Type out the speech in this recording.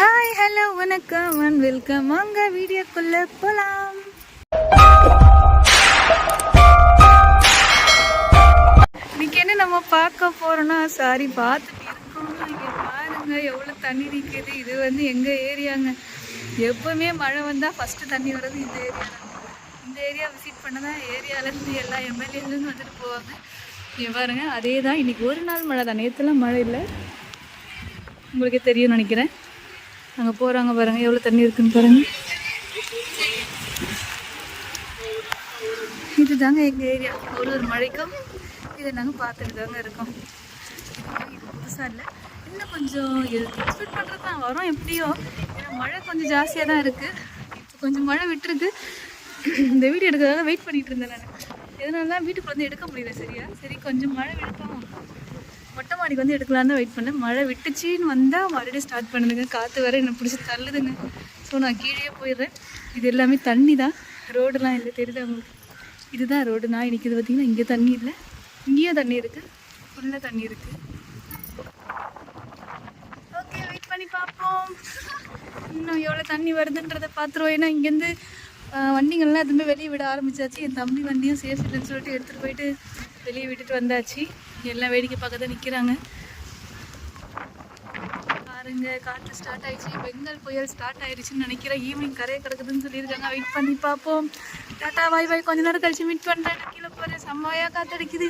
Hi hello வணக்கம் and welcome வாங்க வீடியோக்குள்ள போலாம். இன்னைக்கு என்ன நம்ம பார்க்க போறோம்னா சாரி பார்த்துட்டு இருக்கோம். இங்க பாருங்க எவ்வளோ தண்ணி நிற்குது இது வந்து எங்க ஏரியாங்க? எப்பவுமே மழை வந்தால் ஃபர்ஸ்ட் தண்ணி வர்றது இந்த ஏரியா இந்த ஏரியா விசிட் பண்ண தான் ஏரியாலேருந்து எல்லா எம்எல்ஏலேருந்து வந்துட்டு போவாங்க. இங்கே பாருங்க அதே தான் இன்னைக்கு ஒரு நாள் மழை தான். நேற்றுலாம் மழை இல்லை. உங்களுக்கே தெரியும்னு நினைக்கிறேன். அங்கே போகிறாங்க பாருங்க. எவ்வளோ தண்ணி இருக்குன்னு பாருங்க. இதுதாங்க எங்கள் ஏரியா. ஒரு ஒரு மழைக்கும் இதை நாங்கள் பார்த்துட்டு தாங்க இருக்கோம். இது புதுசாக இல்லை. இன்னும் கொஞ்சம் எக்ஸ்பெக்ட் பண்ணுறது தான் வரும் எப்படியோ. ஏன்னா மழை கொஞ்சம் ஜாஸ்தியாக தான் இருக்குது இப்போ கொஞ்சம் மழை விட்டுருக்கு. இந்த வீடியோ எடுக்கிறதாக வெயிட் பண்ணிகிட்டு இருந்தேன் நான். எதனால தான் வீட்டுக்குள்ள வந்து எடுக்க முடியல சரியா? சரி கொஞ்சம் மழை விழுப்போம் மொட்டை வந்து எடுக்கலான்னு வெயிட் பண்ணேன். மழை விட்டுச்சின்னு வந்தால் மறுபடியும் ஸ்டார்ட் பண்ணுதுங்க. காற்று வர என்னை பிடிச்சி தள்ளுதுங்க. ஸோ நான் கீழே போயிடுறேன். இது எல்லாமே தண்ணி தான். ரோடுலாம் இல்லை தெரியுது அவங்களுக்கு இதுதான் ரோடு. நான் நிற்கிறது பார்த்திங்கன்னா இங்கே தண்ணி இல்லை. இங்கேயும் தண்ணி இருக்குது ஃபுல்லாக தண்ணி இருக்குது ஓகே வெயிட் பண்ணி பார்ப்போம். இன்னும் எவ்வளோ தண்ணி வருதுன்றதை பார்த்துருவோம். ஏன்னா இங்கேருந்து வண்டிங்கள்லாம் எதுவுமே வெளியே விட ஆரம்பிச்சாச்சு. என் தம்பி வண்டியும் சேஃப் இல்லைன்னு சொல்லிட்டு எடுத்துகிட்டு போயிட்டு வெளியே விட்டுட்டு வந்தாச்சு. எல்லாம் வேடிக்கை பார்க்க தான் நிற்கிறாங்க பாருங்க காற்று ஸ்டார்ட் ஆயிடுச்சு. பெங்கால் புயல் ஸ்டார்ட் ஆயிடுச்சுன்னு நினைக்கிறேன். ஈவினிங் கரையை கிடக்குதுன்னு சொல்லியிருக்காங்க. வெயிட் பண்ணி பார்ப்போம். டாட்டா பாய் பாய் கொஞ்ச நேரம் கழிச்சு மீட் பண்ணுறேன் கீழே போகிறேன் செம்மையாக காற்றடிக்குது